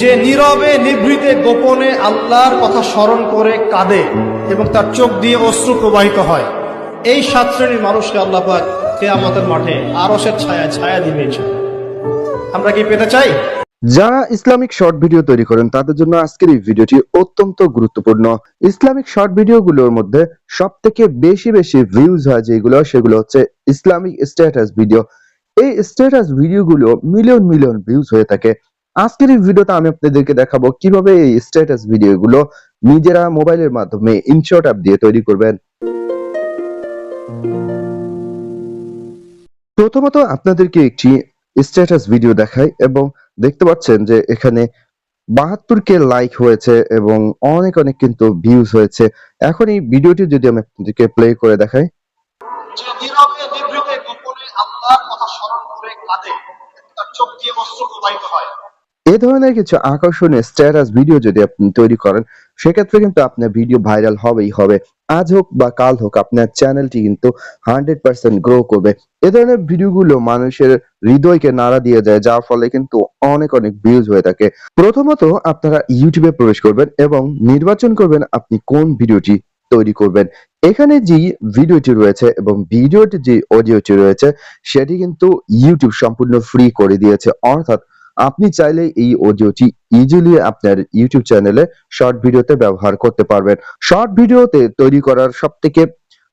যে নীরবে, নিভৃতে, গোপনে আল্লাহর কথা স্মরণ করে কাঁদে এবং তার চোখ দিয়ে অশ্রু প্রবাহিত হয়। এই সাত শ্রেণির মানুষকে আল্লাহ পাক কেয়ামতের মাঠে আরসের ছায়া ছায়া দিবে আমরা কি পেতে চাই? যারা ইসলামিক শর্ট ভিডিও তৈরি করেন, তাদের জন্য আজকের এই ভিডিওটি অত্যন্ত গুরুত্বপূর্ণ। ইসলামিক শর্ট ভিডিওগুলোর মধ্যে সব থেকে বেশি বেশি ভিউজ হয় যেগুলো, সেগুলো হচ্ছে ইসলামিক স্ট্যাটাস ভিডিও এই স্ট্যাটাস ভিডিওগুলো মিলিয়ন মিলিয়ন ভিউজ হয়ে থাকে। আজকের এই ভিডিওতে আমি আপনাদেরকে দেখাবো কীভাবে এই স্ট্যাটাস ভিডিওগুলো নিজেরা মোবাইলের মাধ্যমে ইনশর্ট অ্যাপ দিয়ে তৈরি করবেন। প্রথমত আপনাদেরকে একটি স্ট্যাটাস ভিডিও দেখাই এবং দেখতে পাচ্ছেন যে এখানে বাহাত্তর কে লাইক হয়েছে এবং অনেক অনেক কিন্তু ভিউজ হয়েছে। এখন এই ভিডিওটি যদি আমি আপনাদেরকে প্লে করে দেখাই। গোপনে আল্লাহর কথা স্মরণ করে কাঁদে, তার চোখ দিয়ে অশ্রু প্রবাহিত হয়। এই ধরনের কিছু আকর্ষণীয় স্ট্যাটাস ভিডিও যদি আপনি তৈরি করেন, সেক্ষেত্রে কিন্তু আপনার ভিডিও ভাইরাল হবেই হবে। আজ হোক বা কাল হোক, আপনার চ্যানেলটি কিন্তু হান্ড্রেড পার্সেন্ট গ্রো করবে। এ ধরনের ভিডিওগুলো মানুষের হৃদয়কে নাড়া দিয়ে যায় যার ফলে কিন্তু অনেক অনেক ভিউজ হয়ে থাকে। প্রথমত আপনারা ইউটিউবে প্রবেশ করবেন এবং নির্বাচন করবেন আপনি কোন ভিডিওটি তৈরি করবেন। এখানে যে ভিডিওটি রয়েছে এবং ভিডিওটি যে অডিওটি রয়েছে, সেটি কিন্তু ইউটিউব সম্পূর্ণ ফ্রি করে দিয়েছে। অর্থাৎ আপনি চাইলে এই অডিওটি ইজিলি আপনার ইউটিউব চ্যানেলে শর্ট ভিডিওতে ব্যবহার করতে পারবেন। শর্ট ভিডিওতে তৈরি করার সব থেকে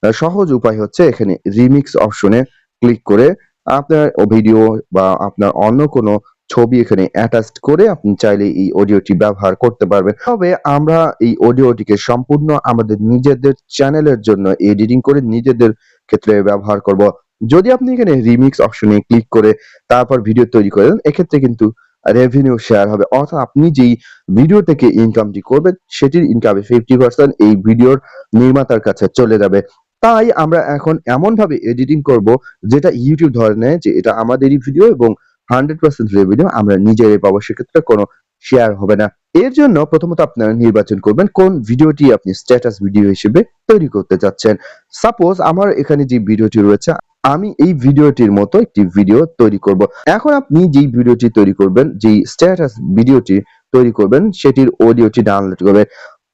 সহজ উপায় হচ্ছে এখানে রিমিক্স অপশনে ক্লিক করে আপনার ভিডিও বা আপনার অন্য কোনো ছবি এখানে অ্যাটাচ করে আপনি চাইলে এই অডিওটি ব্যবহার করতে পারবেন। তবে আমরা এই অডিওটিকে সম্পূর্ণ আমাদের নিজেদের চ্যানেলের জন্য এডিটিং করে নিজেদের ক্ষেত্রে ব্যবহার করব। যদি আপনি এখানে রিমিক্স অপশনে ক্লিক করে তারপর ভিডিও তৈরি করেন এক্ষেত্রে কিন্তু রেভিনিউ শেয়ার হবে। অর্থাৎ আপনি যেই ভিডিও থেকে ইনকামটি করবেন, সেটির ইনকামে ফিফটি পার্সেন্ট এই ভিডিওর নির্মাতার কাছে চলে যাবে। তাই আমরা এখন এমন ভাবে এডিটিং করব, যেটা ইউটিউব ধরে নেয় যে এটা আমাদেরই ভিডিও এবং হান্ড্রেড পার্সেন্ট রেভিনিউ আমরা নিজেরাই পাবো। সেক্ষেত্রে কোনো শেয়ার হবে না। এর জন্য প্রথমত আপনারা নির্বাচন করবেন কোন ভিডিওটি আপনি স্ট্যাটাস ভিডিও হিসেবে তৈরি করতে চাচ্ছেন। সাপোজ আমার এখানে যে ভিডিওটি রয়েছে আমি এই ভিডিওটির মতো একটি ভিডিও তৈরি করব। এখন আপনি যেই ভিডিওটি তৈরি করবেন, যেই স্ট্যাটাস ভিডিওটি তৈরি করবেন, সেটির অডিওটি ডাউনলোড করবেন।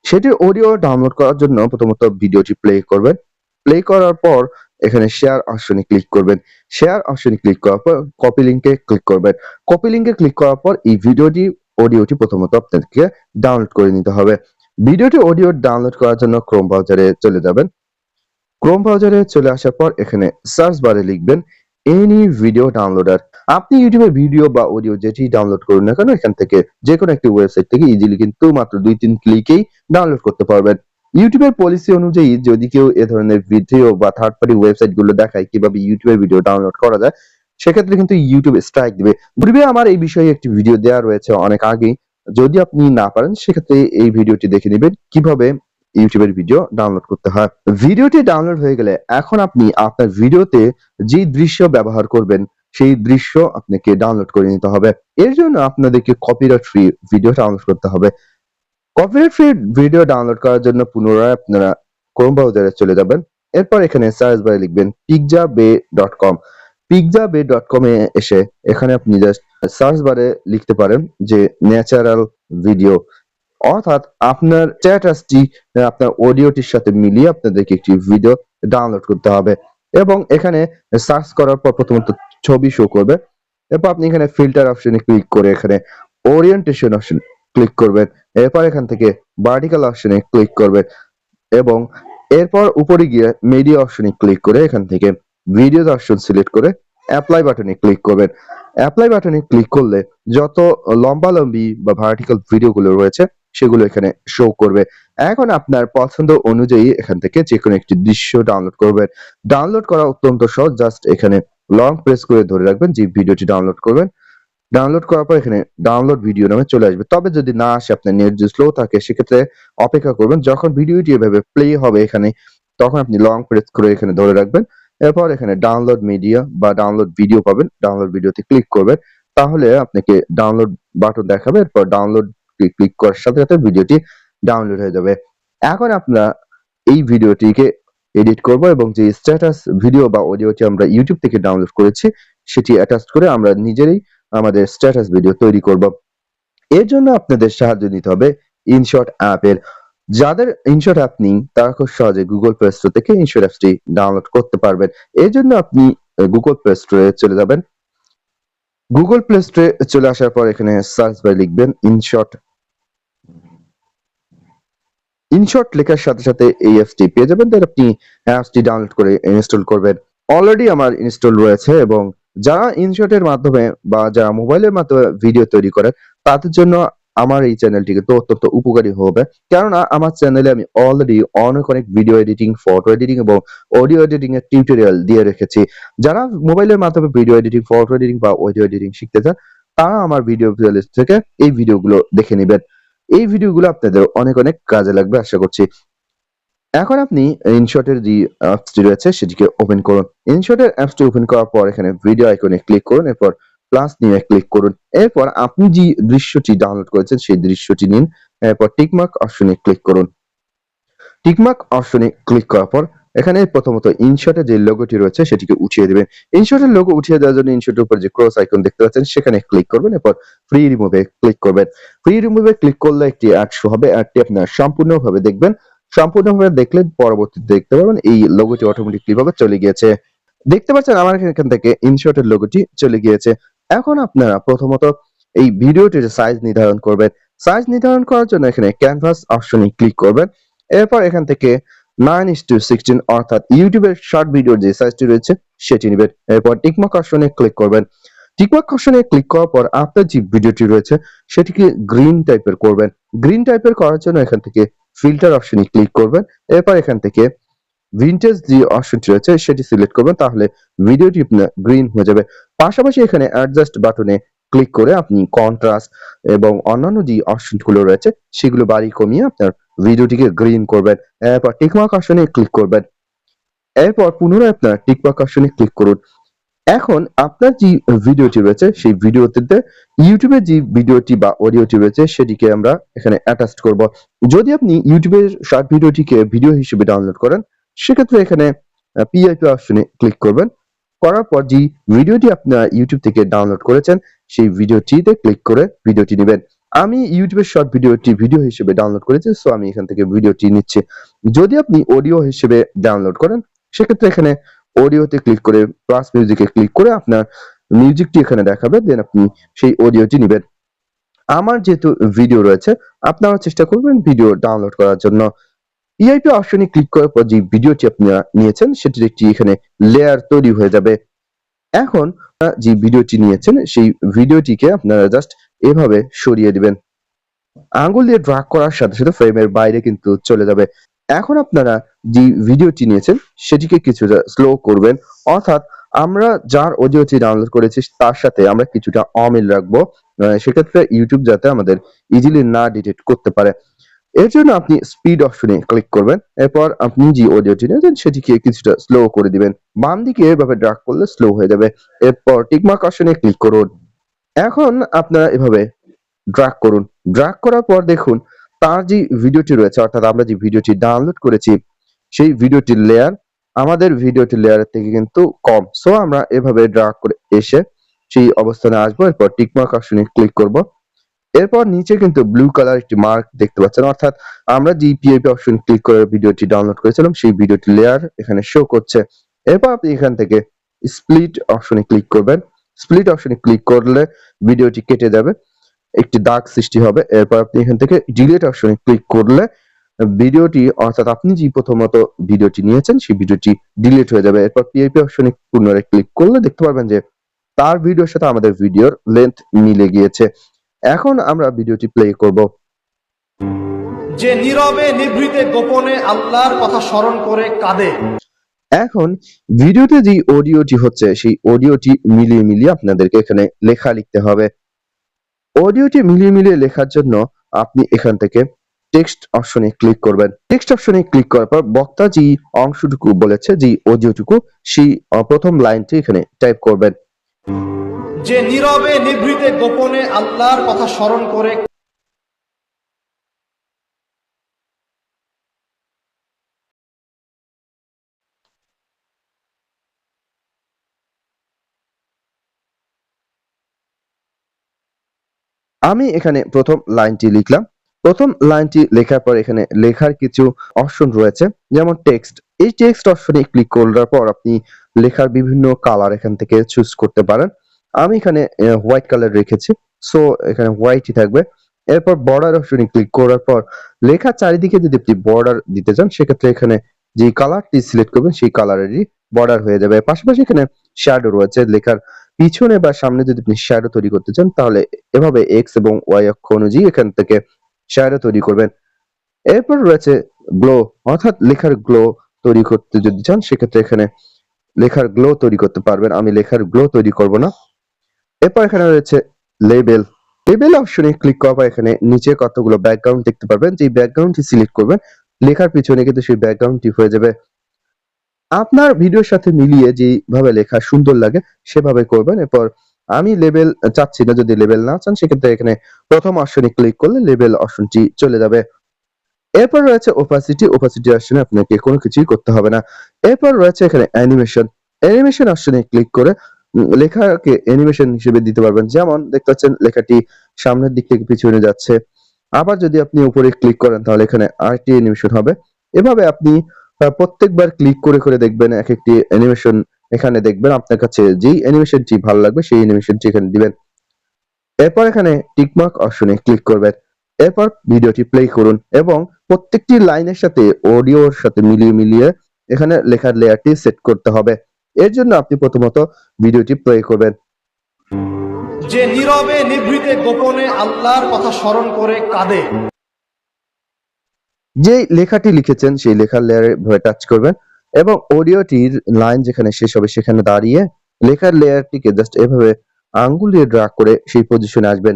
সেটির অডিও ডাউনলোড করার জন্য প্রথমত ভিডিওটি প্লে করবেন। প্লে করার পর এখানে শেয়ার অপশনে ক্লিক করবেন। শেয়ার অপশনে ক্লিক করার পর কপি লিংকে ক্লিক করবেন। কপি লিংকে ক্লিক করার পর এই ভিডিওটি অডিওটি প্রথমত আপনাদেরকে ডাউনলোড করে নিতে হবে। ভিডিওটি অডিও ডাউনলোড করার জন্য ক্রোম ব্রাউজারে চলে যাবেন। ক্রোম ব্রাউজারে চলে আসার পর এখানে সার্চ বারে লিখবেন এনি ভিডিও ডাউনলোডার আপনি ইউটিউবে ভিডিও বা অডিও যেটি ডাউনলোড করুন না কেন, এখান থেকে যে কোনো একটি ওয়েবসাইট থেকে ইজিলি কিন্তু মাত্র দুই তিন ক্লিকেই ডাউনলোড করতে পারবেন। ইউটিউবের পলিসি অনুযায়ী যদি কেউ এ ধরনের ভিডিও বা থার্ড পার্টি ওয়েবসাইটগুলো দেখায়, কীভাবে ইউটিউবের ভিডিও ডাউনলোড করা যায়, সেক্ষেত্রে কিন্তু ইউটিউব স্ট্রাইক দিবে। পূর্বে আমার এই বিষয়ে একটি ভিডিও দেওয়া রয়েছে অনেক আগেই। যদি আপনি না পারেন, সেক্ষেত্রে এই ভিডিওটি দেখে নেবেন। কীভাবে ইউটিউবের ভিডিও ডাউনলোড করতে হয়। ভিডিওটি ডাউনলোড হয়ে গেলে এখন আপনি আপনার ভিডিওতে যে দৃশ্য ব্যবহার করবেন, সেই দৃশ্য আপনাকে ডাউনলোড করে নিতে হবে। এর জন্য আপনাদেরকে কপিরাইট ফ্রি ভিডিও ডাউনলোড করতে হবে। কপিরাইট ফ্রি ভিডিও ডাউনলোড করার জন্য পুনরায় আপনারা ক্রোম ব্রাউজারে চলে যাবেন। এরপর এখানে সার্চ বারে লিখবেন বে ডট কম পিকজা বে ডট কমে এসে এখানে আপনি জাস্ট সার্চ বারে লিখতে পারেন যে ন্যাচারাল ভিডিও অর্থাৎ আপনার স্ট্যাটাসটি আপনার অডিওটির সাথে মিলিয়ে আপনাদেরকে একটি ভিডিও ডাউনলোড করতে হবে। এবং এখানে সার্চ করার পর প্রথমত ছবি শো করবে। এরপর আপনি এখানে ফিল্টার অপশনে ক্লিক করে এখানে ওরিয়েন্টেশন অপশন ক্লিক করবেন। এরপর এখান থেকে ভার্টিক্যাল অপশনে ক্লিক করবেন। এবং এরপর উপরে গিয়ে মিডিয়া অপশনে ক্লিক করে এখান থেকে ভিডিও অপশন সিলেক্ট করে অ্যাপ্লাই বাটনে ক্লিক করবেন। অ্যাপ্লাই বাটনে ক্লিক করলে যত লম্বা লম্বি বা ভার্টিক্যাল ভিডিওগুলো রয়েছে সেগুলো এখানে শো করবে। এখন আপনার পছন্দ অনুযায়ী এখান থেকে যে কোনো একটি দৃশ্য ডাউনলোড করবেন। ডাউনলোড করা অত্যন্ত সহজ জাস্ট এখানে লং প্রেস করে ধরে রাখবেন, যে ভিডিওটি ডাউনলোড করবেন। ডাউনলোড করার পর এখানে ডাউনলোড ভিডিও নামে চলে আসবে। তবে যদি না আসে, আপনার নেট যদি স্লো থাকে, সেক্ষেত্রে অপেক্ষা করবেন। যখন ভিডিওটি এভাবে প্লে হবে এখানে, তখন আপনি লং প্রেস করে এখানে ধরে রাখবেন। এরপর এখানে ডাউনলোড মিডিয়া বা ডাউনলোড ভিডিও পাবেন। ডাউনলোড ভিডিওতে ক্লিক করবেন। তাহলে আপনাকে ডাউনলোড বাটন দেখাবে। এরপর ডাউনলোড ক্লিক করার সাথে সাথে ভিডিওটি ডাউনলোড হয়ে যাবে। এখন আমরা এই ভিডিওটিকে এডিট করব এবং যে স্ট্যাটাস ভিডিও বা অডিওটি আমরা ইউটিউব থেকে ডাউনলোড করেছি, সেটি অ্যাটাচ করে আমরা নিজেরাই আমাদের স্ট্যাটাস ভিডিও তৈরি করব। এর জন্য আপনাদের সাহায্য নিতে হবে ইনশট অ্যাপের যাদের ইনশট অ্যাপ নেই, তারা খুব সহজে গুগল প্লে স্টোর থেকে ইনশট অ্যাপটি ডাউনলোড করতে পারবেন। এর জন্য আপনি গুগল প্লে স্টোরে চলে যাবেন। গুগল প্লে স্টোরে চলে আসার পর এখানে সার্চ বাই লিখবেন ইনশট ইনশট লেখার সাথে সাথে এই অ্যাপসটি পেয়ে যাবেন। তাহলে আপনি অ্যাপসটি ডাউনলোড করে ইনস্টল করবেন। অলরেডি আমার ইনস্টল রয়েছে এবং যারা ইনশর্টের মাধ্যমে বা যারা মোবাইলের মাধ্যমে ভিডিও তৈরি করেন, তাদের জন্য আমার এই চ্যানেলটি কিন্তু অত্যন্ত উপকারী হবে। কেননা আমার চ্যানেলে আমি অলরেডি অনেক অনেক ভিডিও এডিটিং ফটো এডিটিং এবং অডিও এডিটিং এর টিউটোরিয়াল দিয়ে রেখেছি। যারা মোবাইলের মাধ্যমে ভিডিও এডিটিং ফটো এডিটিং বা অডিও এডিটিং শিখতে চান, তারা আমার ভিডিও প্লেলিস্ট থেকে এই ভিডিওগুলো দেখে নেবেন। এই ভিডিওগুলো আপনাদের অনেক অনেক কাজে লাগবে, আশা করছি। এখন আপনি ইনশটের যে অ্যাপসটি রয়েছে, সেটিকে ওপেন করুন। ইনশটের অ্যাপসটি ওপেন করার পর এখানে ভিডিও আইকনে ক্লিক করুন, এরপর প্লাস নিয়ে ক্লিক করুন। এরপর আপনি যে দৃশ্যটি ডাউনলোড করেছেন, সেই দৃশ্যটি নিন। এরপর টিকমার্ক অপশনে ক্লিক করুন। টিকমার্ক অপশনে ক্লিক করার পর এখানে প্রথমত ইনশটের যে লোগোটি রয়েছে সেটিকে উঠিয়ে দেবেন। ইনশটের লোগো উঠিয়ে দেওয়ার জন্য ইনশটের উপর যে ক্রস আইকন দেখতে পাচ্ছেন সেখানে ক্লিক করবেন, এরপর ফ্রি রিমুভে ক্লিক করবেন। ফ্রি রিমুভে ক্লিক করলে একটি অ্যাড শো হবে অ্যাডটি আপনার সম্পূর্ণভাবে দেখবেন। সম্পূর্ণভাবে দেখলে পরবর্তীতে দেখতে পাবেন এই লোগোটি অটোমেটিকলি ভাবে চলে গিয়েছে। দেখতে পাচ্ছেন আমার এখান থেকে ইনশটের লোগোটি চলে গিয়েছে। এখন আপনারা প্রথমত এই ভিডিওটির সাইজ নির্ধারণ করবেন। সাইজ নির্ধারণ করার জন্য এখানে ক্যানভাস অপশনে ক্লিক করবেন। এরপর এখান থেকে নাইন ইস টু সিক্সটিন অর্থাৎ ইউটিউবের শর্ট ভিডিওর যে সাইজটি রয়েছে, সেটি নেবেন। এরপর টিকমার্ক অপশনে ক্লিক করবেন। টিকমার্ক অপশনে ক্লিক করার পর আপনার যে ভিডিওটি রয়েছে, সেটিকে গ্রিন টাইপের করবেন। গ্রিন টাইপের করার জন্য এখান থেকে ফিল্টার অপশনে ক্লিক করবেন। এরপর এখান থেকে ভিনটেজ যে অপশনটি রয়েছে, সেটি সিলেক্ট করবেন। তাহলে ভিডিওটি গ্রিন হয়ে যাবে। পাশাপাশি এখানে অ্যাডজাস্ট বাটনে ক্লিক করে আপনি কন্ট্রাস্ট এবং অন্যান্য যে অপশনগুলো রয়েছে, সেগুলো বাড়ি কমিয়ে আপনার ভিডিওটিকে গ্রিন করবেন, এরপর টিকমার্ক অপশনে ক্লিক করবেন। এরপর পুনরায় আপনার টিকমার্ক অপশনে ক্লিক করুন। এখন আপনার যে ভিডিওটি রয়েছে, সেই ভিডিওটিতে ইউটিউবের যে ভিডিওটি বা অডিওটি রয়েছে, সেটিকে আমরা এখানে অ্যাটাচ করব। যদি আপনি ইউটিউবের শর্ট ভিডিওটিকে ভিডিও হিসেবে ডাউনলোড করেন, সেক্ষেত্রে এখানে পিআইপি অপশনে ক্লিক করবেন। করার পর যে ভিডিওটি আপনার ইউটিউব থেকে ডাউনলোড করেছেন, সেই ভিডিওটিতে ক্লিক করে ভিডিওটি নেবেন। আমি ইউটিউবের শর্ট ভিডিওটি ভিডিও হিসেবে ডাউনলোড করেছি সো আমি এখান থেকে ভিডিওটি নিচ্ছি। যদি আপনি অডিও হিসেবে ডাউনলোড করেন, সেক্ষেত্রে এখানে অডিওতে ক্লিক করে প্লাস মিউজিকে ক্লিক করে আপনার মিউজিকটি এখানে দেখাবে দেন আপনি সেই অডিওটি নেবেন। আমার যেহেতু ভিডিও রয়েছে আপনারা চেষ্টা করবেন ভিডিও ডাউনলোড করার জন্য। ইআইপি অপশনে ক্লিক করার পর যে ভিডিওটি আপনারা নিয়েছেন, সেটির একটি এখানে লেয়ার তৈরি হয়ে যাবে। এখন, যে ভিডিওটি নিয়েছেন, সেই ভিডিওটিকে আপনারা জাস্ট এভাবে সরিয়ে দিবেন। আঙ্গুল দিয়ে ড্রাগ করার সাথে সাথে ফ্রেমের বাইরে কিন্তু চলে যাবে। এখন আপনারা যে ভিডিওটি নিয়েছেন, সেটিকে কিছুটা স্লো করবেন। অর্থাৎ আমরা যার অডিওটি ডাউনলোড করেছি, তার সাথে আমরা কিছুটা অমিল রাখব। সেক্ষেত্রে ইউটিউব যাতে আমাদের ইজিলি না ডিটেক্ট করতে পারে। এর জন্য আপনি স্পিড অপশনে ক্লিক করবেন। এরপর আপনি যে অডিওটি নিয়েছেন, সেটিকে কিছুটা স্লো করে দিবেন। বাম দিকে এভাবে ড্রাগ করলে স্লো হয়ে যাবে। এরপর টিকমার্ক অপশনে ক্লিক করুন। এখন আপনারা এভাবে ড্রাগ করুন। ড্রাগ করার পর দেখুন, তার যে ভিডিওটি রয়েছে, অর্থাৎ আমরা যে ভিডিওটি ডাউনলোড করেছি, সেই ভিডিওটির লেয়ার আমাদের ভিডিওটির লেয়ারের থেকে কিন্তু কম। সো আমরা এভাবে ড্রাগ করে এসে সেই অবস্থানে আসব। এরপর টিকমার্ক অপশনে ক্লিক করব। এরপর নিচে কিন্তু ব্লু কালার একটি মার্ক দেখতে পাচ্ছেন। অর্থাৎ আমরা যে পিআইপি অপশন ক্লিক করে ভিডিওটি ডাউনলোড করেছিলাম, সেই ভিডিওটি লেয়ার এখানে শো করছে। এরপর আপনি এখান থেকে স্প্লিট অপশনে ক্লিক করবেন। স্প্লিট অপশনে ক্লিক করলে ভিডিওটি কেটে যাবে, একটি দাগ সৃষ্টি হবে, এরপর আপনি এখান থেকে ডিলিট অপশনে ক্লিক করলে ভিডিওটি অর্থাৎ আপনি যে প্রথমত ভিডিওটি নিয়েছেন, সেই ভিডিওটি ডিলিট হয়ে যাবে। এরপর পিআইপি অপশনে পুনরায় ক্লিক করলে দেখতে পারবেন যে তার ভিডিওর সাথে আমাদের ভিডিওর লেন্থ মিলে গিয়েছে। এখন আমরা ভিডিওটি প্লে করব। যে নীরবে নিভৃতে গোপনে আল্লাহর কথা স্মরণ করে কাঁদে এখন ভিডিওতে যে অডিওটি হচ্ছে, সেই অডিওটি মিলিয়ে মিলিয়ে আপনাদেরকে এখানে লেখা লিখতে হবে। অডিওটি মিলিয়ে মিলিয়ে লেখার জন্য আপনি এখান থেকে টেক্সট অপশনে ক্লিক করবেন। টেক্সট অপশনে ক্লিক করার পর বক্তা যে অংশটুকু বলেছে যে অডিওটুকু, সেই প্রথম লাইনটি এখানে টাইপ করবেন। যে নীরবে নিভৃতে গোপনে আল্লাহর কথা স্মরণ করে আমি এখানে প্রথম লাইনটি লিখলাম। প্রথম লাইনটি লেখার পর এখানে লেখার কিছু অপশন রয়েছে, যেমন টেক্সট এই টেক্সট অপশনে ক্লিক করার পর আপনি লেখার বিভিন্ন কালার এখান থেকে চুজ করতে পারেন। আমি এখানে হোয়াইট কালার রেখেছি সো এখানে হোয়াইটই থাকবে। এরপর বর্ডার অপশনে ক্লিক করার পর লেখার চারিদিকে যদি আপনি বর্ডার দিতে চান, সেক্ষেত্রে এখানে যে কালারটি সিলেক্ট করবেন, সেই কালারেরই বর্ডার হয়ে যাবে। পাশাপাশি এখানে শ্যাডো রয়েছে, লেখার পিছনে বা সামনে যদি আপনি শ্যাডো তৈরি করতে চান, তাহলে এভাবে এক্স এবং ওয়াই অক্ষ অনুযায়ী এখান থেকে শ্যাডো তৈরি করবেন। এরপর রয়েছে গ্লো অর্থাৎ লেখার গ্লো তৈরি করতে যদি চান, সেক্ষেত্রে এখানে লেখার গ্লো তৈরি করতে পারবেন। আমি লেখার গ্লো তৈরি করব না। এরপর এখানে রয়েছে লেবেল লেবেল অপশনে ক্লিক করার পর এখানে নিচে কতগুলো ব্যাকগ্রাউন্ড দেখতে পারবেন। যে ব্যাকগ্রাউন্ডটি সিলেক্ট করবেন, লেখার পিছনে কিন্তু সেই ব্যাকগ্রাউন্ডটি হয়ে যাবে। আপনার ভিডিওর সাথে মিলিয়ে যেভাবে লেখা সুন্দর লাগে, সেভাবে করবেন। এরপর আমি লেভেল চাচ্ছি না, যদি লেভেল না চান, সেক্ষেত্রে এখানে প্রথম অপশনে ক্লিক করলে লেভেল অপশনটি চলে যাবে। এরপর রয়েছে ওপাসিটি ওপাসিটি অপশনে আপনাকে কোনো কিছুই করতে হবে না। এরপর রয়েছে এখানে অ্যানিমেশন অ্যানিমেশন অপশনে ক্লিক করে লেখাকে অ্যানিমেশন হিসেবে দিতে পারবেন। যেমন দেখতে পাচ্ছেন, লেখাটি সামনের দিক থেকে পিছনে যাচ্ছে। আবার যদি আপনি উপরে ক্লিক করেন, তাহলে এখানে আরেকটি অ্যানিমেশন হবে। এভাবে আপনি প্রত্যেকবার ক্লিক করে করে দেখবেন এক একটি অ্যানিমেশন এখানে দেখবেন আপনার কাছে যেই অ্যানিমেশনটি ভালো লাগবে সেই অ্যানিমেশনটি এখানে দিবেন। এরপর এখানে টিকমার্ক অপশনে ক্লিক করবেন। এরপর ভিডিওটি প্লে করুন এবং প্রত্যেকটি লাইনের সাথে অডিওর সাথে মিলিয়ে মিলিয়ে এখানে লেখার লেয়ারটি সেট করতে হবে। এর জন্য আপনি প্রথমত ভিডিওটি প্লে করবেন। যে নীরবে নিভৃতে গোপনে আল্লাহর কথা স্মরণ করে কাঁদে। যে লেখাটি লিখেছেন, সেই লেখার লেয়ারে ভাবে টাচ করবেন এবং অডিওটির লাইন যেখানে শেষ হবে সেখানে দাঁড়িয়ে লেখার লেয়ারটিকে জাস্ট এভাবে আঙ্গুল দিয়ে ড্রাগ করে সেই পজিশনে আসবেন।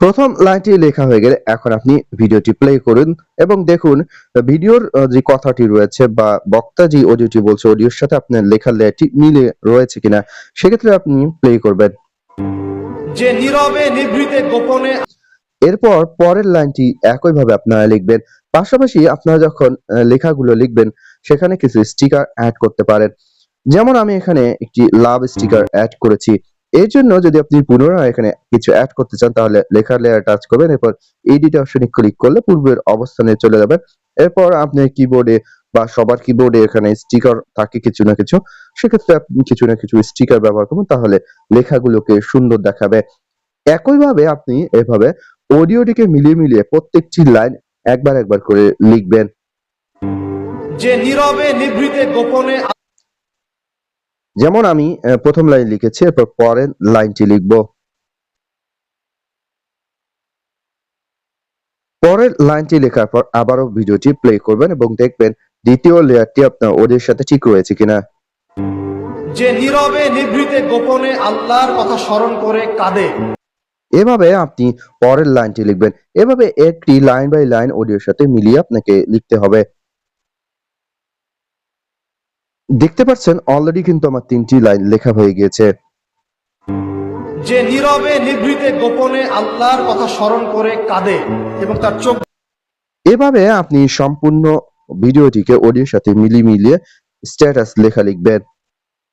প্রথম লাইনটি লেখা হয়ে গেলে এখন আপনি ভিডিওটি প্লে করুন এবং দেখুন ভিডিওর যে কথাটি রয়েছে বা বক্তা যে অডিওটি বলছে অডিওর সাথে আপনার লেখার লেয়ারটি মিলে রয়েছে কিনা, সেক্ষেত্রে আপনি প্লে করবেন। যে নীরবে নিভৃতে গোপনে এরপর পরের লাইনটি একইভাবে আপনারা লিখবেন। পাশাপাশি আপনারা যখন লেখাগুলো লিখবেন, সেখানে কিছু স্টিকার অ্যাড করতে পারেন। যেমন আমি এখানে একটি লাভ স্টিকার অ্যাড করেছি। এর জন্য যদি আপনি পুনরায় এখানে কিছু অ্যাড করতে চান, তাহলে লেখার লেয়ার টাচ করবেন, এরপর এডিট অপশনে ক্লিক করলে পূর্বের অবস্থানে চলে যাবেন। এরপর আপনি কিবোর্ডে বা সবার কিবোর্ডে এখানে স্টিকার থাকে কিছু না কিছু, সেক্ষেত্রে আপনি কিছু না কিছু স্টিকার ব্যবহার করবেন তাহলে লেখাগুলোকে সুন্দর দেখাবে। একইভাবে আপনি এভাবে অডিওটিকে মিলিয়ে মিলিয়ে প্রত্যেকটি লাইন একবার একবার করে লিখবেন। যে নীরবে নিভৃতে গোপনে যেমন আমি প্রথম লাইন লিখেছি এরপর পরের লাইনটি লিখব। পরের লাইনটি লেখার পর আবারও ভিডিওটি প্লে করবেন এবং দেখবেন দ্বিতীয় লেয়ারটি আপনার ওদের সাথে ঠিক রয়েছে কিনা। যে নীরবে নিভৃতে গোপনে আল্লাহর কথা স্মরণ করে কাঁদে। এভাবে আপনি পরের লাইনটি লিখবেন। এভাবে একটি লাইন বাই লাইন অডিওর সাথে মিলিয়ে আপনাকে লিখতে হবে। দেখতে পাচ্ছেন অলরেডি কিন্তু আমার তিনটি লাইন লেখা হয়ে গিয়েছে। যে নীরবে নিভৃতে গোপনে আল্লাহর কথা স্মরণ করে কাঁদে এবং তার চোখ এভাবে আপনি সম্পূর্ণ ভিডিওটিকে অডিওর সাথে মিলিয়ে মিলিয়ে স্ট্যাটাস লেখা লিখবেন।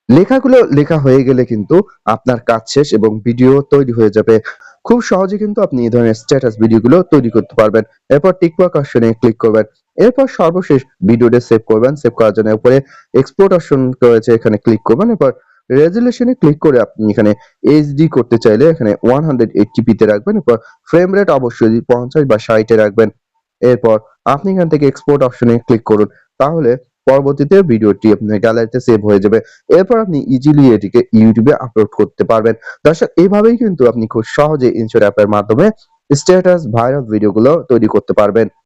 লেখাগুলো লেখা হয়ে গেলে কিন্তু আপনার কাজ শেষ এবং ভিডিও তৈরি হয়ে যাবে। খুব সহজে কিন্তু আপনি এই ধরনের স্ট্যাটাস ভিডিওগুলো তৈরি করতে পারবেন। এরপর টিকমার্ক অপশনে ক্লিক করবেন। এরপর সর্বশেষ ভিডিওটা সেভ করবেন। সেভ করার জন্য উপরে এক্সপোর্ট অপশন রয়েছে, এখানে ক্লিক করবেন। এরপর রেজুলেশনে ক্লিক করে আপনি এখানে এইচডি করতে চাইলে এখানে ওয়ান হান্ড্রেড তে রাখবেন। এরপর ফ্রেম রেট অবশ্যই পঞ্চাশ বা ষাটে রাখবেন। এরপর আপনি এখান থেকে এক্সপোর্ট অপশনে ক্লিক করুন। তাহলে পরবর্তীতে ভিডিওটি আপনার গ্যালারিতে সেভ হয়ে যাবে। এরপর আপনি ইজিলি এটিকে ইউটিউবে আপলোড করতে পারবেন। দর্শক এইভাবেই কিন্তু আপনি খুব সহজে ইনশোর অ্যাপের মাধ্যমে স্ট্যাটাস ভাইরাল ভিডিওগুলো তৈরি করতে পারবেন।